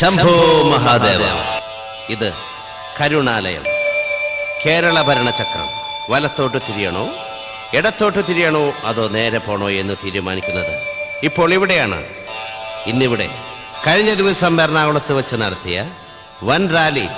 ശംഭോ മഹാദേവ. ഇത് കരുണാലയം. കേരള ഭരണചക്രം വലത്തോട്ട് തിരിയണോ? ഇടത്തോട്ട് തിരിയണോ? അതോ നേരെ പോണോ എന്ന് തീരുമാനിക്കുന്നത്? ഇപ്പോൾ ഇവിടെയാണ്. ഇന്നിവിടെ. കഴിഞ്ഞ ദിവസം എറണാകുളത്ത് വെച്ച് നടത്തിയ വൻ റാലി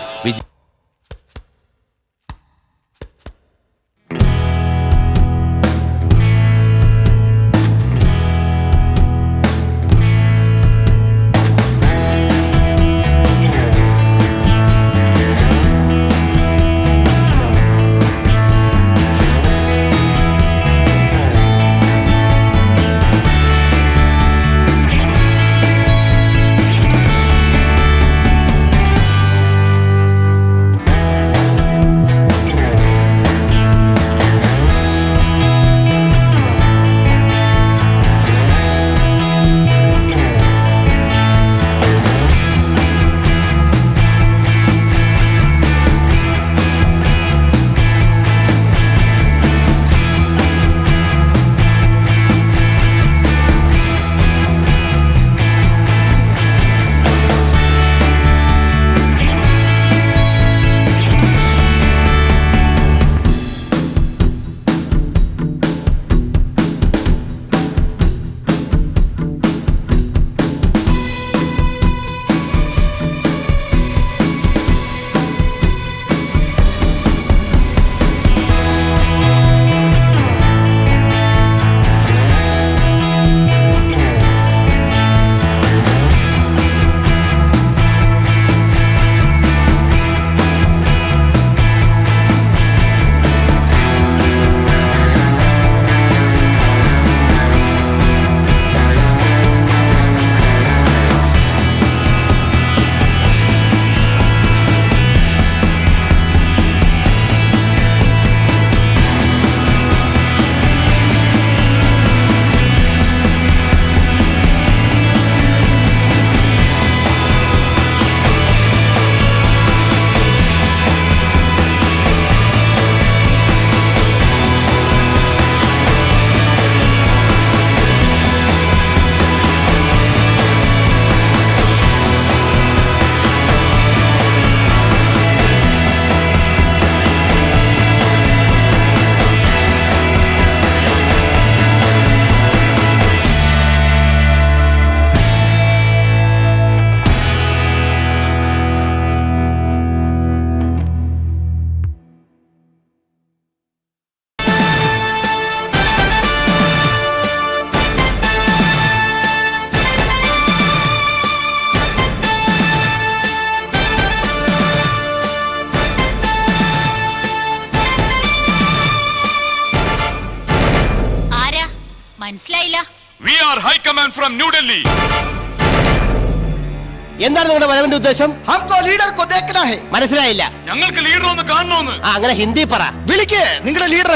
എന്താണ് നിങ്ങളുടെ ഉദ്ദേശം? ഹംകോ ലീഡർ കോ ദേഖനാ ഹേ മനസ്സിലായില്ല. ഞങ്ങൾക്ക് ലീഡർ ഒന്ന് കാണണമെന്ന് ആ അങ്ങനെ ഹിന്ദി പറ. വിളിക്ക് നിങ്ങളുടെ ലീഡർ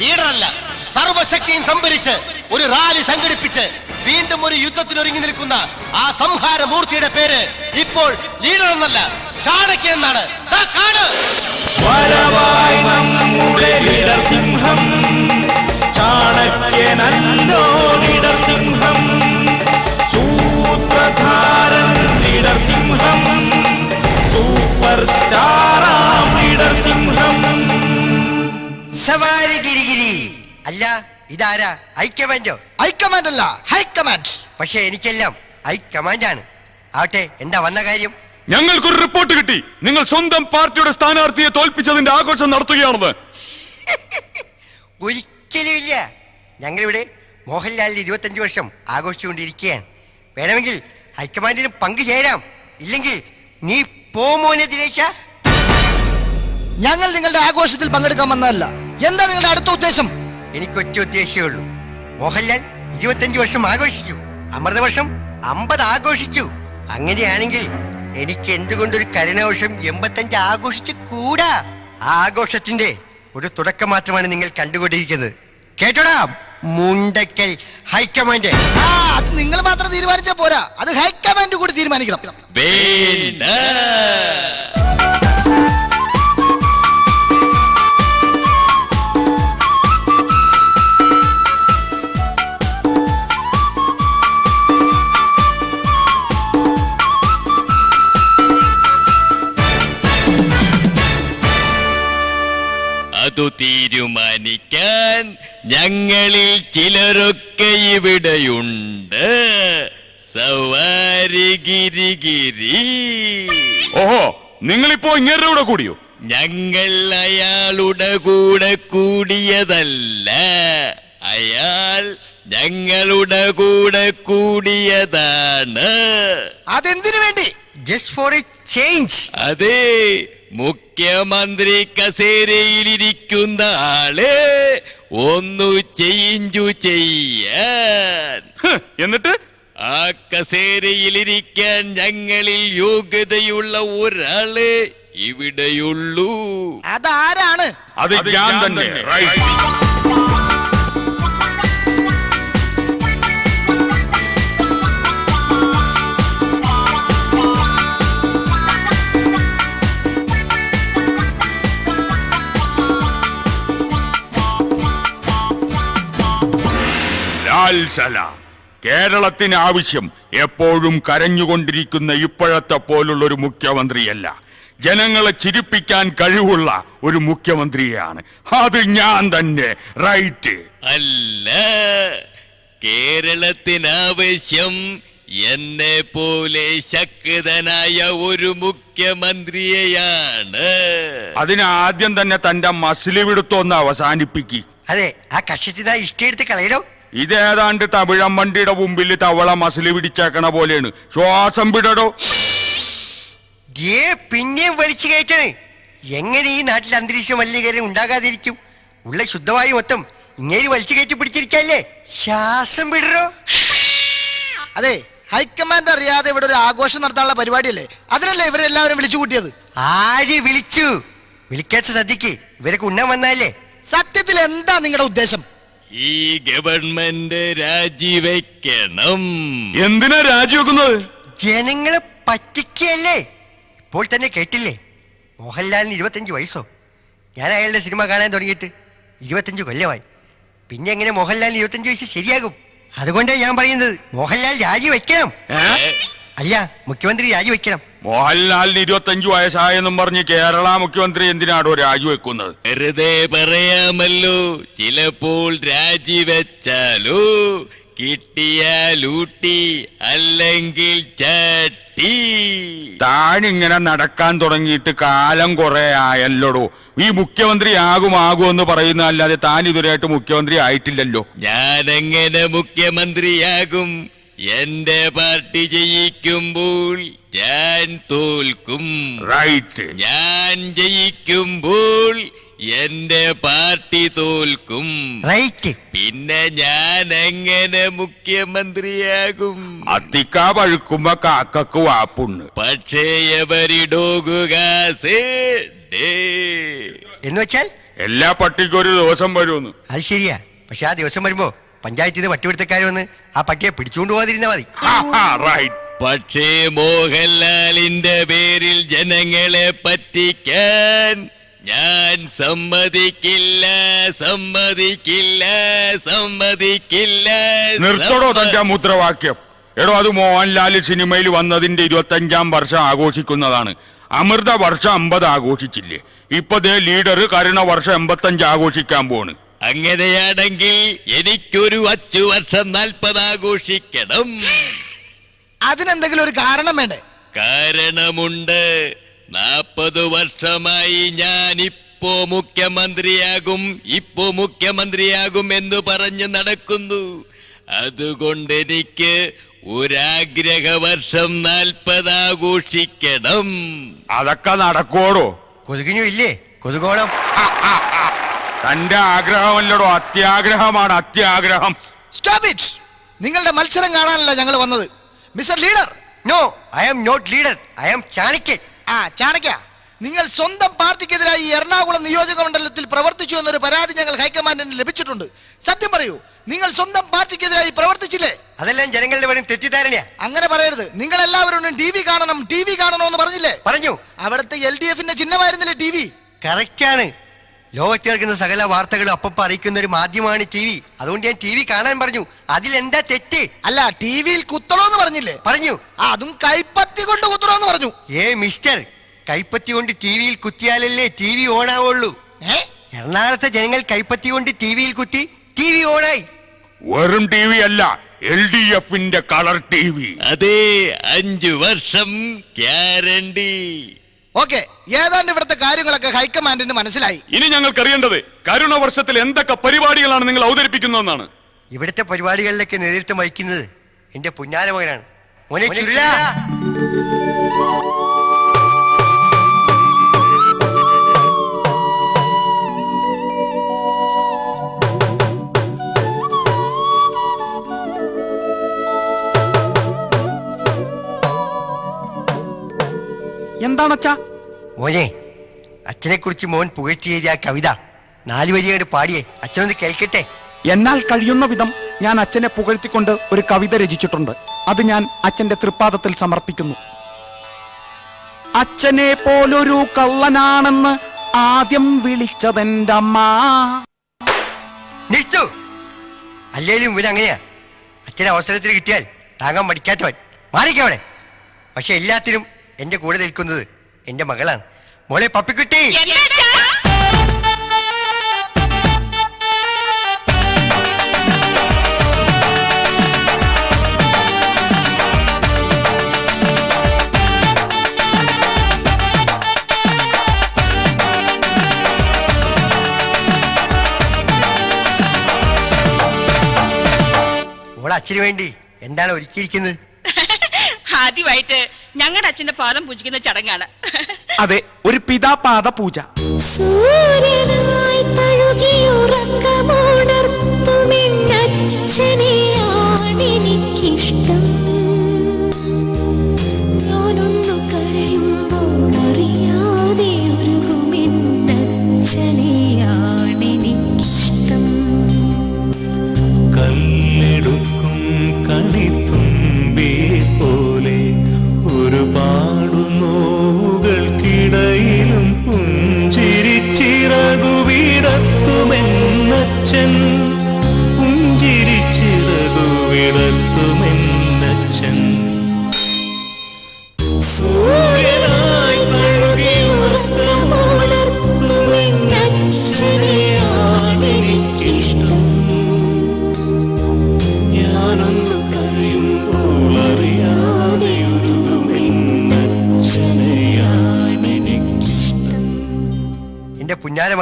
ലീഡർ അല്ല സർവശക്തിയും സംഭരിച്ച് ഒരു റാലി സംഘടിപ്പിച്ച് വീണ്ടും ഒരു യുദ്ധത്തിൽ ഒരുങ്ങി നിൽക്കുന്ന ആ സംഹാര മൂർത്തിയുടെ പേര് ഇപ്പോൾ ലീഡർ എന്നല്ല ചാണക്യൻ എന്നാണ്. വരവായി നമ്മുടെ ലീഡർ സിംഹം. ചാണക്യനല്ലോ. സിംഹം. സൂപ്പർ സ്റ്റാർ ലീഡർ സിംഹം. സവാരി ഗിരിഗിരി. അല്ല ഇതാരാ? ഹൈക്കമാൻഡോ ഹൈക്കമാൻഡ് അല്ല ഹൈക്കമാൻഡ് പക്ഷെ എനിക്കെല്ലാം ഹൈക്കമാൻഡാണ് ആവട്ടെ എന്താ വന്ന കാര്യം? ഞങ്ങൾക്കൊരു റിപ്പോർട്ട് കിട്ടി. നിങ്ങൾ സ്വന്തം പാർട്ടിയുടെ സ്ഥാനാർത്ഥിയെ തോൽപ്പിച്ചതിന്റെ ആഘോഷം നടത്തുകയാണെന്ന്. ഒരിക്കലും ഇല്ല. ഞങ്ങളിവിടെ മോഹൻലാലിന് ഇരുപത്തഞ്ച് വർഷം ആഘോഷിച്ചുകൊണ്ടിരിക്കുകയാണ്. വേണമെങ്കിൽ ഹൈക്കമാൻഡിന് പങ്കുചേരാം ഇല്ലെങ്കിൽ നീ പോമോനെ ദിനേശ. ഞങ്ങൾ നിങ്ങളുടെ ആഘോഷത്തിൽ പങ്കെടുക്കാൻ വന്നതല്ല. എന്താ നിങ്ങളുടെ അടുത്ത ഉദ്ദേശം? എനിക്ക് ഒറ്റ ഉദ്ദേശമേ ഉള്ളൂ. മോഹൻലാൽ ഇരുപത്തഞ്ച് വർഷം ആഘോഷിച്ചു. അമൃത വർഷം അമ്പത് ആഘോഷിച്ചു. അങ്ങനെയാണെങ്കിൽ എനിക്ക് എന്തുകൊണ്ടൊരു കരുണാവർഷം എൺപത്തഞ്ച് ആഘോഷിച്ച് കൂടാ? ആ ആഘോഷത്തിന്റെ ഒരു തുടക്കം മാത്രമാണ് നിങ്ങൾ കണ്ടുകൊണ്ടിരിക്കുന്നത്. കേട്ടോടാ? Mundakkal high command. ആ അത് നിങ്ങൾ മാത്രം തീരുമാനിച്ച പോരാ. അത് ഹൈക്കമാൻഡ് കൂടി തീരുമാനിക്കണം. അതു തീരുമാനിക്കാൻ ഞങ്ങളിൽ ചിലരൊക്കെ ഇവിടെയുണ്ട്. സവാരി ഗിരി ഗിരി ഓഹോ നിങ്ങളിപ്പോ ഇങ്ങനെ കൂടെ കൂടിയോ? ഞങ്ങൾ അയാളുടെ കൂടെ കൂടിയതല്ല. അയാൾ ഞങ്ങളുടെ കൂടെ കൂടിയതാണ്. അതെന്തിനു വേണ്ടി? ജസ്റ്റ് ഫോർ എ ചേഞ്ച് അതെ മുഖ്യമന്ത്രി കസേരയിലിരിക്കുന്ന ആൾ. ഒന്നു ചെയ്ഞ്ചു ചെയ്യാൻ. എന്നിട്ട്? ആ കസേരയിലിരിക്കാൻ ഞങ്ങളിൽ യോഗ്യതയുള്ള ഒരാൾ ഇവിടെയുള്ളൂ. അതാരാണ്? അത് ഞാൻ തന്നെ. റൈറ്റ് ലാൽ സലാം കേരളത്തിന് ആവശ്യം എപ്പോഴും കരഞ്ഞുകൊണ്ടിരിക്കുന്ന ഇപ്പോഴത്തെ പോലുള്ള ഒരു മുഖ്യമന്ത്രിയല്ല. ജനങ്ങളെ ചിരിപ്പിക്കാൻ കഴിവുള്ള ഒരു മുഖ്യമന്ത്രിയാണ്. അത് ഞാൻ തന്നെ. റൈറ്റ് അല്ല കേരളത്തിനാവശ്യം എന്നെ പോലെ ശക്തനായ ഒരു മുഖ്യമന്ത്രിയെയാണ്. അതിനാദ്യം തന്നെ തന്റെ മസിലിവിടുത്തൊന്ന് അവസാനിപ്പിക്കി. അതെ ആ കക്ഷത്തിതാ ഇഷ്ടം കളയണോ? ഇതേതാണ്ട് തമിഴമ്മണ്ടിയുടെ മുമ്പിൽ തവള മസിലി പിടിച്ചേക്കണ പോലെയാണ്. ശ്വാസം വിടടോ. ദേ പിന്നെയും വലിച്ചു കയറ്റണേ. എങ്ങനെ ഈ നാട്ടിൽ അന്തരീക്ഷ മലിനീകരണം ഉണ്ടാകാതിരിക്കും? ഉള്ള ശുദ്ധമായി മൊത്തം ഇങ്ങേര് വലിച്ചു കയറ്റി പിടിച്ചിരിക്കല്ലേ? ശ്വാസം വിടറോ അതെ ഹൈക്കമാൻഡ് അറിയാതെ ഇവിടെ ഒരു ആഘോഷം നടത്താനുള്ള പരിപാടിയല്ലേ? അതിനല്ലേ ഇവരെല്ലാവരും വിളിച്ചു കൂട്ടിയത്? ആര് വിളിച്ചു? വിളിക്കാത്ത സദ്യക്ക് ഇവരൊക്കെ ഉണ്ണാൻ വന്നാലേ. സത്യത്തിൽ എന്താ നിങ്ങളുടെ ഉദ്ദേശം? ഈ ഗവൺമെന്റ് രാജിവെക്കണം. എന്തിനാ രാജിവെക്കുന്നത്? ജനങ്ങളെ പറ്റിക്കല്ലേ ഇപ്പോൾ തന്നെ കേട്ടില്ലേ? മോഹൻലാലിന് ഇരുപത്തഞ്ച് വയസ്സോ? ഞാൻ അയാളുടെ സിനിമ കാണാൻ തുടങ്ങിയിട്ട് ഇരുപത്തഞ്ച് കൊല്ലമായി. പിന്നെ എങ്ങനെ മോഹൻലാലിന് ഇരുപത്തഞ്ച് വയസ്സ് ശരിയാകും? അതുകൊണ്ടാണ് ഞാൻ പറയുന്നത് മോഹൻലാൽ രാജിവെക്കണം. അല്ല മുഖ്യമന്ത്രി രാജിവെക്കണം. മോഹൻലാലിന് ഇരുപത്തഞ്ചു വയസ്സായെന്നും പറഞ്ഞ് കേരള മുഖ്യമന്ത്രി എന്തിനാടോ രാജിവെക്കുന്നത്? വെറുതെ പറയാമല്ലോ ചിലപ്പോൾ രാജിവെച്ചാലോ കിട്ടിയാലൂട്ടി അല്ലെങ്കിൽ ചട്ടി. താനിങ്ങനെ നടക്കാൻ തുടങ്ങിയിട്ട് കാലം കുറെ ആയല്ലോടോ? ഈ മുഖ്യമന്ത്രി ആകും ആകും എന്ന് പറയുന്ന അല്ലാതെ താൻ ഇതുവരെയായിട്ട് മുഖ്യമന്ത്രി ആയിട്ടില്ലല്ലോ. ഞാനെങ്ങനെ മുഖ്യമന്ത്രിയാകും? എന്റെ പാർട്ടി ജയിക്കുമ്പോൾ ഞാൻ തോൽക്കും. റൈറ്റ് ഞാൻ ജയിക്കുമ്പോൾ എന്റെ പാർട്ടി തോൽക്കും. റൈറ്റ് പിന്നെ ഞാൻ എങ്ങനെ മുഖ്യമന്ത്രിയാകും? അത്തിക്ക പഴുക്കുമ്പോ കാക്കക്ക് വാപ്പുണ്ട് പക്ഷേ എവരിടോകുക എന്ന് വെച്ചാൽ എല്ലാ പട്ടിക്കും ഒരു ദിവസം വരുമെന്ന്. അത് ശരിയാ. പക്ഷെ ആ ദിവസം വരുമ്പോ പഞ്ചായത്തിൽ നിന്ന് പട്ടിപിടുത്തക്കാർ വന്ന് ആ പട്ടിയെ പിടിച്ചുകൊണ്ട് പോകാതിരുന്നാ മതി. റൈറ്റ് പക്ഷേ മോഹൻലാലിന്റെ പേരിൽ ജനങ്ങളെ പറ്റിക്കാൻ ഞാൻ സമ്മതിക്കില്ല സമ്മതിക്കില്ല സമ്മതിക്കില്ല. നിർത്തടോ തന്റെ മുദ്രാവാക്യം. എടോ അത് മോഹൻലാൽ സിനിമയിൽ വന്നതിന്റെ ഇരുപത്തഞ്ചാം വർഷം ആഘോഷിക്കുന്നതാണ്. അമൃത വർഷം അമ്പത് ആഘോഷിച്ചില്ലേ? ഇപ്പൊ ദേ ലീഡർ കരുണ വർഷം എൺപത്തഞ്ച് ആഘോഷിക്കാൻ പോണ്. അങ്ങനെയാണെങ്കിൽ എനിക്കൊരു അച്ചു വർഷം നാൽപ്പത് ആഘോഷിക്കണം. അതിനെന്തെങ്കിലും ഒരു കാരണം വേണ്ടേ? കാരണമുണ്ട്. നാൽപ്പത് വർഷമായി ഞാൻ ഇപ്പോ മുഖ്യമന്ത്രിയാകും ഇപ്പോ മുഖ്യമന്ത്രിയാകും എന്ന് പറഞ്ഞു നടക്കുന്നു. അതുകൊണ്ട് എനിക്ക് ഒരാഗ്രഹ വർഷം നാൽപ്പത് ആഘോഷിക്കണം. അതൊക്കെ നടക്കോടോ കൊതുകിനും ഇല്ലേ? കൊതുകോളം. തന്റെ ആഗ്രഹമല്ലോ അത്യാഗ്രഹമാണ് അത്യാഗ്രഹം. സ്റ്റോപ്പ് ഇറ്റ് നിങ്ങളുടെ മത്സരം കാണാനല്ല ഞങ്ങൾ വന്നത്. Mister leader. No I am not leader I am Chanakyan ആ ചാണക്യ നിങ്ങൾ സ്വന്തം പാർട്ടിക്കെതിരായി ഈ എറണാകുളം നിയോജക മണ്ഡലത്തിൽ പ്രവർത്തിച്ചു എന്നൊരു പരാതി ഞങ്ങൾ ഹൈക്കമാൻഡിന് ലഭിച്ചിട്ടുണ്ട്. സത്യം പറയൂ നിങ്ങൾ സ്വന്തം പാർട്ടിക്കെതിരായി പ്രവർത്തിച്ചില്ലേ? അതെല്ലാം ജനങ്ങളുടെ വഴി തെറ്റിദ്ധാരണയാ. അങ്ങനെ പറയരുത്. നിങ്ങൾ എല്ലാവരും ടി വി കാണണം ടി വി കാണണമെന്ന് പറഞ്ഞില്ലേ? പറഞ്ഞു. അവിടുത്തെ എൽ ഡി എഫിന്റെ ചിഹ്നമായിരുന്നില്ലേ ടി വി? കറക്റ്റാണ് ലോകത്ത് കേൾക്കുന്ന സകല വാർത്തകളും അപ്പപ്പ അറിയിക്കുന്ന ഒരു മാധ്യമമാണ് ടി വി. അതുകൊണ്ട് ഞാൻ ടി വി കാണാൻ പറഞ്ഞു. അതിൽ എന്താ തെറ്റ്? അല്ല ടി വിയിൽ കുത്തണോന്ന് പറഞ്ഞില്ലേ? പറഞ്ഞു. ആ, അതും കൈപ്പത്തി കൊണ്ട് കുത്തണോന്ന് പറഞ്ഞു. ഏ മിസ്റ്റർ കൈപ്പത്തി കൊണ്ട് ടി വിയിൽ കുത്തിയാലല്ലേ ടി വി ഓണാവുള്ളൂ? ആവുള്ളൂ എറണാകുളത്തെ ജനങ്ങൾ കൈപ്പത്തി കൊണ്ട് ടി വിയിൽ കുത്തി ടി വി ഓണായി. വെറും ടി വി അല്ല എൽ ഡി എഫിന്റെ കളർ ടി വി. അതെ അഞ്ചു വർഷം ഗ്യാരണ്ടി. ഓക്കെ ഏതാണ്ട് ഇവിടുത്തെ കാര്യങ്ങളൊക്കെ ഹൈക്കമാൻഡിന് മനസ്സിലായി. ഇനി ഞങ്ങൾക്ക് അറിയേണ്ടത് കരുണ വർഷത്തിൽ എന്തൊക്കെ പരിപാടികളാണ് നിങ്ങൾ അവതരിപ്പിക്കുന്നതെന്നാണ്. ഇവിടുത്തെ പരിപാടികളിലൊക്കെ നേതൃത്വം വഹിക്കുന്നത് എന്റെ പുന്നാര മകനാണ്. മോനെ ചുരുള. എന്താണച്ചാ? മോനെ അച്ഛനെ കുറിച്ച് മോൻ പുകഴ്ത്തി എഴുതിയ കവിത നാലു വരിയായിട്ട് പാടിയേ. അച്ഛനൊന്ന് കേൾക്കട്ടെ? എന്നാൽ കഴിയുന്ന വിധം ഞാൻ അച്ഛനെ പുകഴ്ത്തിക്കൊണ്ട് ഒരു കവിത രചിച്ചിട്ടുണ്ട്. അത് ഞാൻ അച്ഛന്റെ തൃപ്പാദത്തിൽ സമർപ്പിക്കുന്നു. അച്ഛനെ പോലൊരു കള്ളനാണെന്ന് ആദ്യം വിളിച്ചതെന്റെ അമ്മ നിർത്തു അല്ലേലും ഇവൻ അങ്ങനെയാ. അച്ഛനെ അവസരത്തിന് കിട്ടിയാൽ താങ്ങാൻ മടിക്കാത്തവൻ. മാറിക്കവിടെ പക്ഷെ എല്ലാത്തിനും എന്റെ കൂടെ നിൽക്കുന്നത് എന്റെ മകളാണ്. മോളെ പപ്പിക്കുട്ടി. മോളെ അച്ഛന് വേണ്ടി എന്താണ് ഒരുക്കിയിരിക്കുന്നത്? ആദ്യമായിട്ട് ഞങ്ങളുടെ അച്ഛന്റെ പാദം പൂജിക്കുന്ന ചടങ്ങാണ്. അതെ ഒരു പിതാപാദ പൂജ സൂര്യനായി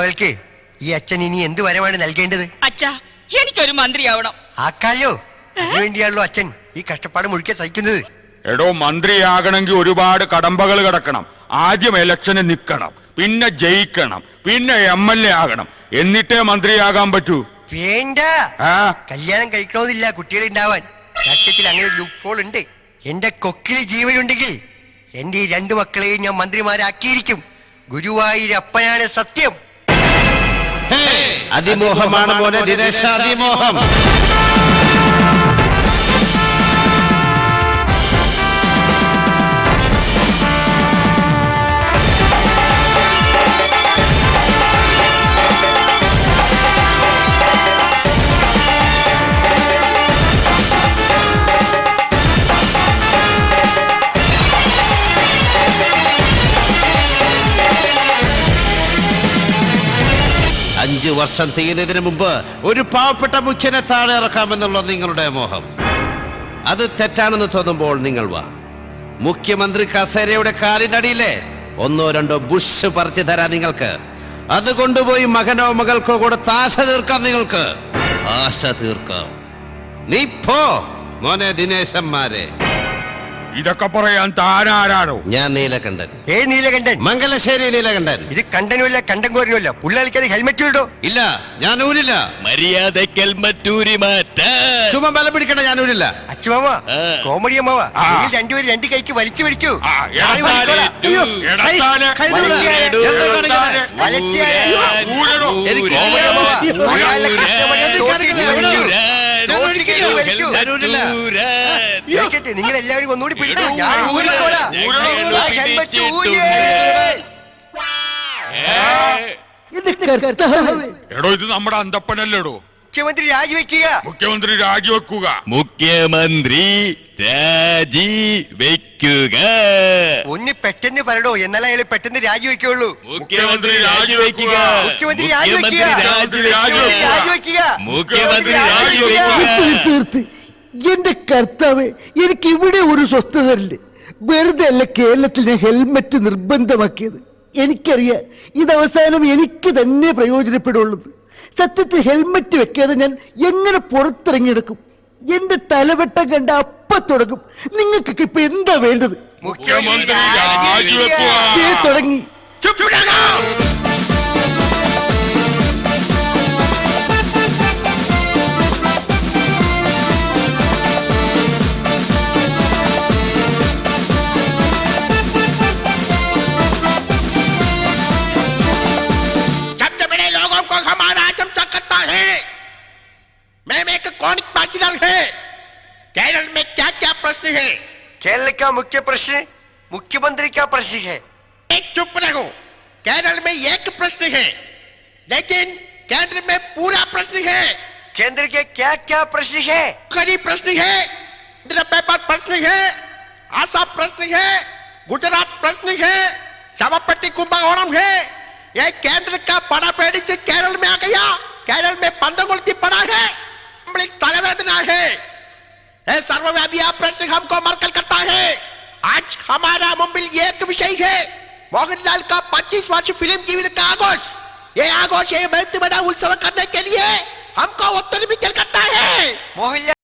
മകൾക്ക് ഈ അച്ഛൻ ഇനി എന്ത് വരമാണ് നൽകേണ്ടത്? അച്ഛാ എനിക്കൊരു മന്ത്രിയാവണം. ആക്കാലോ അതിനുവേണ്ടിയാണല്ലോ അച്ഛൻ ഈ കഷ്ടപ്പാട് മുഴുക്കെ സഹിക്കുന്നത്. എടോ മന്ത്രിയാകണമെങ്കിൽ ഒരുപാട് കടമ്പകൾ കിടക്കണം. ആദ്യം ഇലക്ഷന് നിൽക്കണം പിന്നെ ജയിക്കണം പിന്നെ എം എൽ എ ആകണം. എന്നിട്ടേ മന്ത്രിയാകാൻ പറ്റൂ. വേണ്ട. ആ? കല്യാണം കഴിക്കണമെന്നില്ല കുട്ടികൾ ഉണ്ടാവാൻ രാഷ്ട്രീയത്തിൽ അങ്ങനെ ഒരു ലൂപ്പോൾ ഉണ്ട്. എന്റെ കൊക്കിൽ ജീവനുണ്ടെങ്കിൽ എന്റെ ഈ രണ്ടു മക്കളെയും ഞാൻ മന്ത്രിമാരാക്കിയിരിക്കും. ഗുരുവായൂരപ്പനാണ് സത്യം. അതിമോഹമാണ് മോനെ ദിനേശ അതിമോഹം. വർഷം തീരുന്നതിന് മുമ്പ് ഒരു പാവപ്പെട്ട മുച്ചനെ താഴെ ഇറക്കാമെന്നുള്ള നിങ്ങളുടെ മോഹം. അത് തെറ്റാണെന്ന് തോന്നുമ്പോൾ നിങ്ങൾ വാ. മുഖ്യമന്ത്രി കസേരയുടെ കാലിനടിയിലെ ഒന്നോ രണ്ടോ ബുഷ് പറിച്ചു തരാം നിങ്ങൾക്ക്. അത് കൊണ്ടുപോയി മകനോ മകൾക്കോ കൂടെ താശ തീർക്കാം നിങ്ങൾക്ക്. ആശ തീർക്കാം. നീ പോ മോനെ ദിനേശന്മാരെ. ഇതൊക്കെ പറയാൻ താനാരാണോ? ഞാൻ നീലകണ്ഠൻ. ഏ നീലകണ്ഠൻ? മംഗലശ്ശേരി നീലകണ്ഠൻ. ഇത് കണ്ടനുമില്ല കണ്ടങ്കോരനുമില്ല പുള്ളാളിക്കത് ഹെൽമെറ്റ് ഇടോ ഇല്ല ഞാൻ ഊരില്ല മര്യാദയ്ക്ക് മറ്റൂരി മാറ്റാൻ. ചുമ ബലം പിടിക്കണ ഞാൻ ഊരില്ല അച്ഛമാവ കോമഡി അമ്മാവ. നിങ്ങൾ രണ്ടുപേരും രണ്ട് കൈക്ക് വലിച്ചു പിടിക്കൂ. ആ, കൈ. എന്താ കാണിക്കുന്നത്? ഊരടോ. എനിക്ക് കോമഡി അമ്മാവ വലിച്ചു. നിങ്ങൾ എല്ലാവരും ഒന്നുകൂടി പിടിക്കൂ ഞാൻ ഊരിക്കോളാം ഊരടോ. ആ ഹെൽമെറ്റ് ഊരിയേ എടോ ഇത് നമ്മുടെ അന്തപ്പനല്ലേടോ മുഖ്യമന്ത്രി രാജിവെക്കുക മുഖ്യമന്ത്രി രാജിവെക്കുക മുഖ്യമന്ത്രി രാജി വെക്ക രാജിവെക്കുക ഒന്ന് പെട്ടെന്ന് പറയടോ എന്നാലേ അയാൾ പെട്ടെന്ന് രാജിവെക്കുള്ളൂ. മുഖ്യമന്ത്രി രാജിവെക്കുക. മുഖ്യമന്ത്രി മുഖ്യമന്ത്രി രാജിവെക്കുക. മുഖ്യമന്ത്രി രാജിവെക്കുക. മുഖ്യമന്ത്രി മുഖ്യമന്ത്രി രാജിവെക്കുക. തീർത്ത് എന്റെ കർത്താവ് എനിക്ക് ഇവിടെ ഒരു സ്വസ്ഥത ഇല്ല വെറുതെ അല്ല കേരളത്തിൽ ഞാൻ ഹെൽമെറ്റ് നിർബന്ധമാക്കിയത്. എനിക്കറിയാം ഇത് അവസാനം എനിക്ക് തന്നെ പ്രയോജനപ്പെടുള്ളത് സത്യത്തിൽ ഹെൽമെറ്റ് വെക്കാതെ ഞാൻ എങ്ങനെ പുറത്തിറങ്ങി നടക്കും എന്റെ തലവെട്ടം കണ്ട അപ്പ തുടങ്ങും. നിങ്ങൾക്കൊക്കെ ഇപ്പൊ എന്താ വേണ്ടത്? മുഖ്യമന്ത്രി ദേ തുടങ്ങി. मैम एक कौन बाजीगर है? केरल में क्या क्या प्रश्न है? केरल का मुख्य प्रश्न मुख्यमंत्री का प्रश्न है। एक चुप रहो। केरल में एक प्रश्न है लेकिन केंद्र में पूरा प्रश्न है। केंद्र के क्या क्या प्रश्न है? करी प्रश्न है पेपर प्रश्न है आसाम प्रश्न है गुजरात प्रश्न है सभापति कुंभकोणम है। यह केंद्र का बड़ा पेड़ी से केरल में आ गया। केरल में पंदगुलती पड़ा है। बड़ी तलवेदना है। यह सर्वव्यापी प्रश्न हमको मरकल करता है। आज हमारा मुंबई एक विषय है। मोहनलाल का 25 वर्ष फ़िल्म जीवित का आगोश। ये आगोश ये बहुत बड़ा उत्सव करने के लिए हमको उत्तर भी करता है। मोहनलाल